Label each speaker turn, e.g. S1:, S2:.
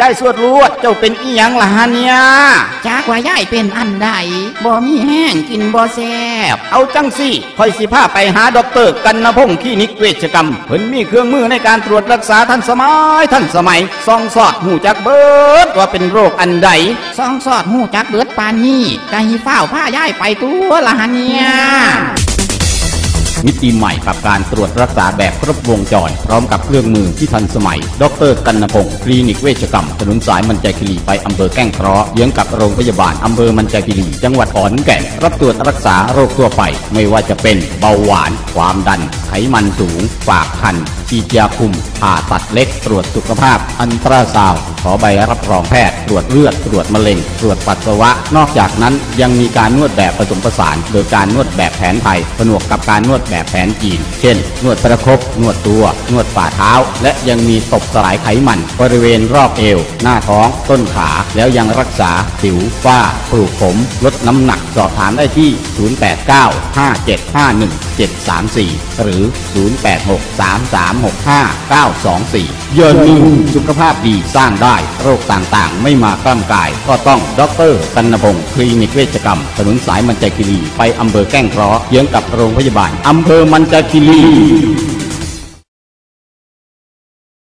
S1: ยายสวดรวดเจ้าเป็นอีหยังล่ะฮะเนี่ย
S2: จากว่าย่ายเป็นอันใดบ่มีแห้งกินบ่แซบ
S1: เอาจังสิคอยสิพาไปหาด็อกเตอร์กันนพงศ์คลินิกเวชกรรมเพิ่นมีเครื่องมือในการตรวจรักษาทันสมัยทันสมัยซองสอดหูจักเบิดว่าเป็นโรคอันใด
S2: ซองสอดหูจักเบิดปานนี้กะหิฟ้าวผ้าย่ายไปตัวละหันเนี่ย
S1: มิติใหม่กับการตรวจรักษาแบบครบวงจร พร้อมกับเครื่องมือที่ทันสมัย ดรกันนพงศ์คลินิกเวชกรรมถนนสายมันจคิรีไปอำเภอแก้งเคราะห์เยื้องกับโรงพยาบาลอำเภอมันจคิรีจังหวัดขอนแก่นรับตรวจรักษาโรคทั่วไป ไม่ว่าจะเป็นเบาหวาน ความดัน ไขมันสูง ฝากคันฉีดยาคุมผ่าตัดเล็ก ตรวจสุขภาพ อันตราซาวด์ขอใบรับรองแพทย์ ตรวจเลือด ตรวจมะเร็ง ตรวจปัสสาวะ นอกจากนั้นยังมีการนวดแบบผสมผสาน โดยการนวดแบบแผนไทยผนวกกับการนวดแบบแบบแผนจีน เช่น นวดประคบนวดตัว นวดฝ่าเท้า และยังมีตบสลายไขมัน บริเวณรอบเอว หน้าท้อง ต้นขา แล้วยังรักษาสิวฝ้าปลูกผม ลดน้ำหนัก สอบถามได้ที่ 0895751 0895751734 หรือ 0863365924 เยินมือสุขภาพดีสร้างได้ โรคต่างๆ ไม่มากล้ำกาย ก็ต้องดรกันนพงศ์คลินิกเวชกรรม ถนนสายมันจาคิรี ไปอำเภอแก้งเคราะห์เยื้องกับโรงพยาบาลอำเภอมันจาคิรี